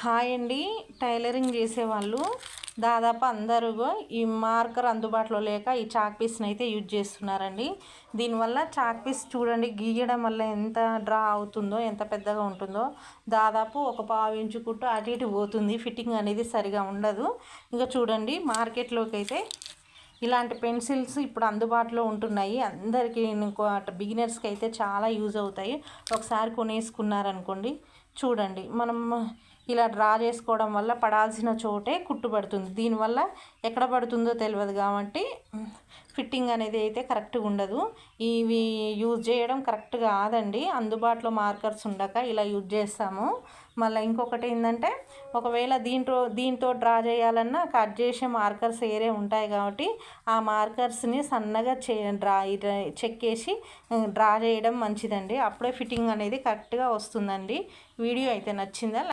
Hi అండి. Tailoring చేసేవాళ్ళు. దాదాపు అందరూ ఈ మార్కర్ అందుబాటులో లేక ఈ చాక్ పీస్ని అయితే యూజ్ చేస్తున్నారండి. దీనివల్ల చాక్ పీస్ చూడండి గీయడం వల్ల ఎంత డ్రా అవుతుందో ఎంత పెద్దగా ఉంటుందో దాదాపు ఒక పావు ఇంచుకుంటూ అటు ఇటు పోతుంది. ఫిట్టింగ్ అనేది సరిగా ఉండదు. ఇంకా చూడండి మార్కెట్లోకి అయితే ఇలాంటి పెన్సిల్స్ ఇప్పుడు అందుబాటులో ఉంటున్నాయి. అందరికీ బిగినర్స్కి అయితే చాలా యూజ్ అవుతాయి. ఒకసారి కొనేసుకున్నారనుకోండి చూడండి. మనం ఇలా డ్రా చేసుకోవడం వల్ల పడాల్సిన చోటే కుట్టుబడుతుంది. దీనివల్ల ఎక్కడ పడుతుందో తెలియదు కాబట్టి ఫిట్టింగ్ అనేది అయితే కరెక్ట్గా ఉండదు. ఇవి యూజ్ చేయడం కరెక్ట్ కాదండి. అందుబాటులో మార్కర్స్ ఉండక ఇలా యూజ్ చేస్తాము. మళ్ళీ ఇంకొకటి ఏంటంటే ఒకవేళ దీంట్లో దీంతో డ్రా చేయాలన్నా కట్ చేసే మార్కర్స్ వేరే ఉంటాయి కాబట్టి ఆ మార్కర్స్ని సన్నగా చే డ్రా చెక్కేసి డ్రా చేయడం మంచిదండి. అప్పుడే ఫిట్టింగ్ అనేది కరెక్ట్గా వస్తుందండి. వీడియో అయితే నచ్చిందా?